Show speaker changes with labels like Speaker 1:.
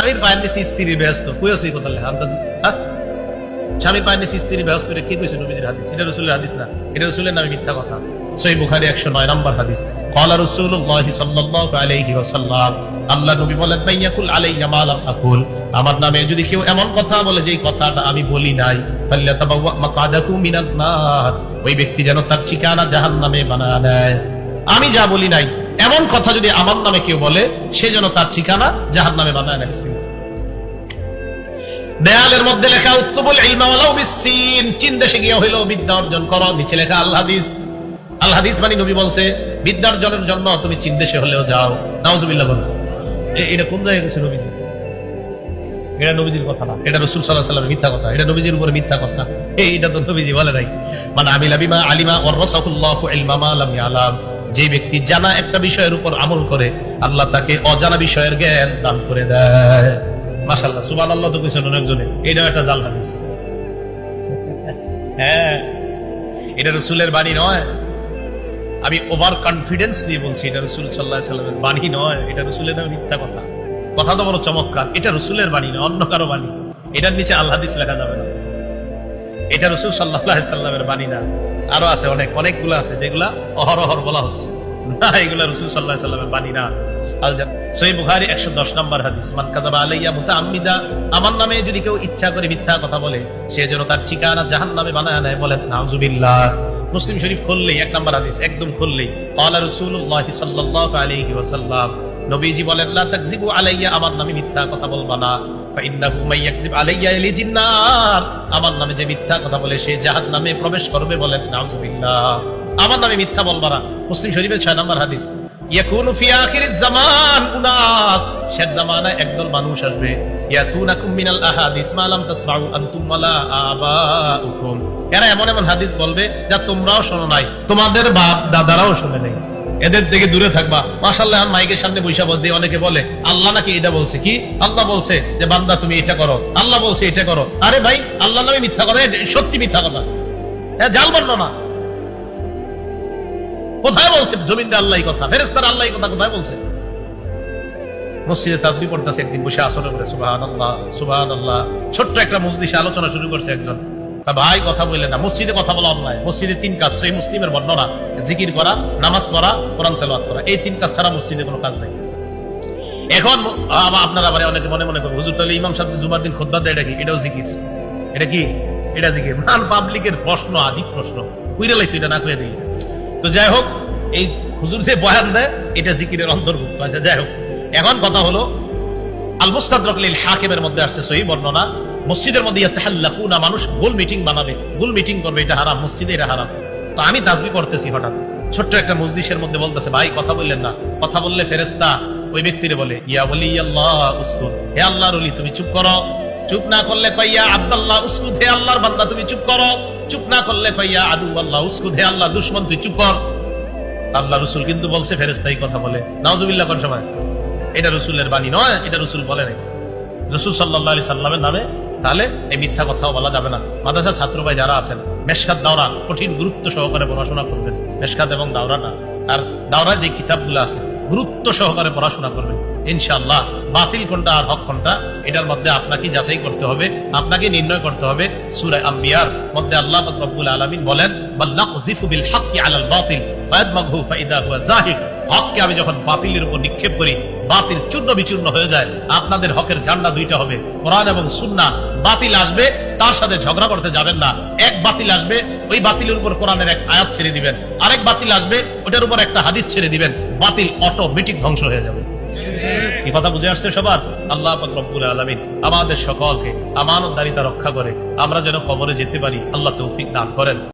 Speaker 1: স্বামীর পায়ের নিচে স্ত্রী ব্যস্ত। কইছে কথা লেখা আন্দাজ হ্যাঁ? স্বামী পায়ের নিচে স্ত্রী ব্যস্ত, এটা কে কইছে নবীজির হাদিস? এটা রসুলের হাদিস না। এটা রসুলের নামে মিথ্যা কথা। সই বুখারি একশো নয় নম্বর হাদিস। আলাইহি আল্লাহ নবী বলেন, মাইয়াকুল আকুল। আমার নামে যদি কেউ এমন কথা বলে যে কথাটা আমি বলি নাই ওই ব্যক্তি যেন তার ঠিকানা জাহান্নামে বানা নেয়। আমি যা বলি নাই এমন কথা যদি আমার নামে কেউ বলে, সে যেন তার ঠিকানা জাহান নামে বানায় নেয় দেয়ালের মধ্যে লেখা, উত্তবুল ইলমা ওয়ালাউ বিসসিন। চীন দেশে গিয়ে হইল বিদ্যা অর্জন করো। নিচে লেখা, আল হাদিস। আল হাদিস মানে নবী বলছে, বিদ্যা অর্জনের জন্য তুমি চীন দেশে হলেও যাও। নাউজুবিল্লাহ বলো এটা কোন জায়গায় গেছে নবীজি? এটা নবীজির কথা না। এটা রসুল সাল্লাহ সাল্লামের মিথ্যা কথা। এটা নবীজির উপরে মিথ্যা কথা। এই, এটা তো নবীজি বলে নাই। মানে বিমা আলিমা ওর রসাকুল্লাহু ইলমা মা লাম ইয়ালাম। যে ব্যক্তি জানা একটা বিষয়ের উপর আমল করে, আল্লাহ তাকে অজানা বিষয়ের জ্ঞান দান করে দেয়। মাশাআল্লাহ, সুবহানাল্লাহ তো কইছেন অনেকজনে। এটাও একটা জাল হাদিস। হ্যাঁ এটা রসুলের বাণী নয়। আমি ওভার কনফিডেন্স দিয়ে বলছি, এটা রসুল সাল্লাহ সাল্লামের বাণী নয়। এটা রসুলের মিথ্যা কথা। কথা তো বড় চমৎকার। এটা রসুলের বাণী নয়, অন্য কারও বাণী। এটার নিচে আল্লাহাদিস লেখা যাবে এটা রসুল সাল্লাহ সাল্লামের বাণী না। আরও আছে অনেক, অনেকগুলো আছে যেগুলা অহরহর বলা হচ্ছে। না, এগুলা রসুল সাল্লাহ সাল্লামের বাণী না। আমার নামে যদি কেউ ইচ্ছা করে মিথ্যা কথা বলে, সে বানায় বলে মুসলিম শরীফ এক নম্বর একদম আমার নামে মিথ্যা কথা বলবা আমার নামে যে মিথ্যা কথা বলে, সে জাহান্নামে প্রবেশ করবে বলেন। আমার নামে মিথ্যা বলবা না। মুসলিম শরীফের 6 নম্বর হাদিস। একদল মানুষ আসবে। এরা এমন এমন হাদিস বলবে যা তোমরাও শোনো নাই। তোমাদের বাপ দাদারাও শোনে নাই। এদের থেকে দূরে থাকবা। এখন মাইকের সামনে বৈশা বলতে অনেকে বলে, আল্লাহ নাকি এটা বলছে? কি? আল্লাহ বলছে যে, বান্দা, তুমি এটা করো। আল্লাহ বলছে এটা করো। আরে ভাই আল্লাহ নামে মিথ্যা কথা সত্যি মিথ্যা কথা। হ্যাঁ জাল বর্ণনা কোথায় বলছে? জমিনদে আল্লাহ কথা ফেরেস্তার আল্লাহ কথা কোথায় বলছে? মসজিদে তাজবি পড়তেছে, একদিন বসে আসরে করে সুবাহান আল্লাহ সুবাহান আল্লাহ ছোট্ট একটা মসজিদে আলোচনা শুরু করছে একজন। ভাই কথা বললে না। মসজিদে কথা বলা অন্যায়। মসজিদে তিন কাজ সেই মুসলিমের বর্ণনা। জিকির করা, নামাজ পড়া, কোরআন তেলাওয়াত করা। এই তিন কাজ ছাড়া মসজিদে কোনো কাজ নাই। এখন আপনারা আবার অনেকে মনে মনে করবেন, হুজুর, তাহলে ইমাম সাহেব জুমার দিন খোদ্া দেয়, এটা কি? এটাও জিকির। এটা কি? এটা জিকির। মান পাবলিকের প্রশ্ন আজিব প্রশ্ন। কুইরে লাইতো, এটা না কুয়ে দিই। তো যাই হোক, এই হুজুর যে বয়ান দেয়, এটা জিকিরের অন্তর্ভুক্ত। আচ্ছা যাই হোক। এখন কথা হলো আল হাকিমের মধ্যে আসছে সহি বর্ণনা, মসজিদের মধ্যে মানুষ গোল মিটিং বানাবে, গোল মিটিং করবে, এটা হারাম, মসজিদে এটা হারাম। তো আমি করতেছি হঠাৎ। ছোট্ট একটা মজলিসের মধ্যে বলতেছে, ভাই, কথা বললেন না। কথা বললে ফেরেস্তা ওই বলে, ইয়া বলি আল্লাহ উসকুত হে তুমি চুপ করো। চুপ না করলে উসকুদ হে আল্লাহর বান্দা, তুমি চুপ করো। চুপ না করলে আদু আল্লাহ উসকুদ হে আল্লাহ তুই চুপ কর। আল্লাহ রসুল কিন্তু বলছে ফেরেস্তাই কথা বলে। নাওজুবিল্লাহ কোন সময়? এটা রসুলের বাণী নয়, এটা রসুল বলে নাই। রসুল সাল্লাহ সাল্লামের নামে, তাহলে এই মিথ্যা কথাও বলা যাবে না। মাদ্রাসা ছাত্র ভাই যারা আছেন, মেশকাত দাওরা কঠিন গুরুত্ব সহকারে পড়াশোনা করবেন। মেশকাত এবং দাওরাটা আর দাওরা যে কিতাবগুলো আছে, গুরুত্ব সহকারে পড়াশোনা করবেন। ইনশাআল্লাহ বাতিল কোনটা আর হক কোনটা, এটার মধ্যে আপনাকে যাচাই করতে হবে, আপনাকে নির্ণয় করতে হবে সূরা আম্বিয়ার। মধ্যে আল্লাহ রব্বুল আলামিন বলেন হককে আমি যখন বাতিলের উপর নিক্ষেপ করি বাতিল চূর্ণ বিচূর্ণ হয়ে যায়। আপনাদের হকের ঝান্ডা দুইটা হবে। কোরআন এবং সুন্না বাতিল আসবে, তার সাথে ঝগড়া করতে যাবেন না। এক বাতিল আসবে, ওই বাতিলের উপর কোরআনের এক আয়াত ছেড়ে দিবেন। আরেক বাতিল আসবে ওটার উপর একটা হাদিস ছেড়ে দিবেন। বাতিল অটোমেটিক ধ্বংস হয়ে যাবে। কি কথা বুঝে আসছে সবার? আল্লাহ রব্বুল আলামিন আমাদের সকলকে আমানতদারিতা রক্ষা করে। আমরা যেন কবরে যেতে পারি, আল্লাহ তৌফিক দান করেন।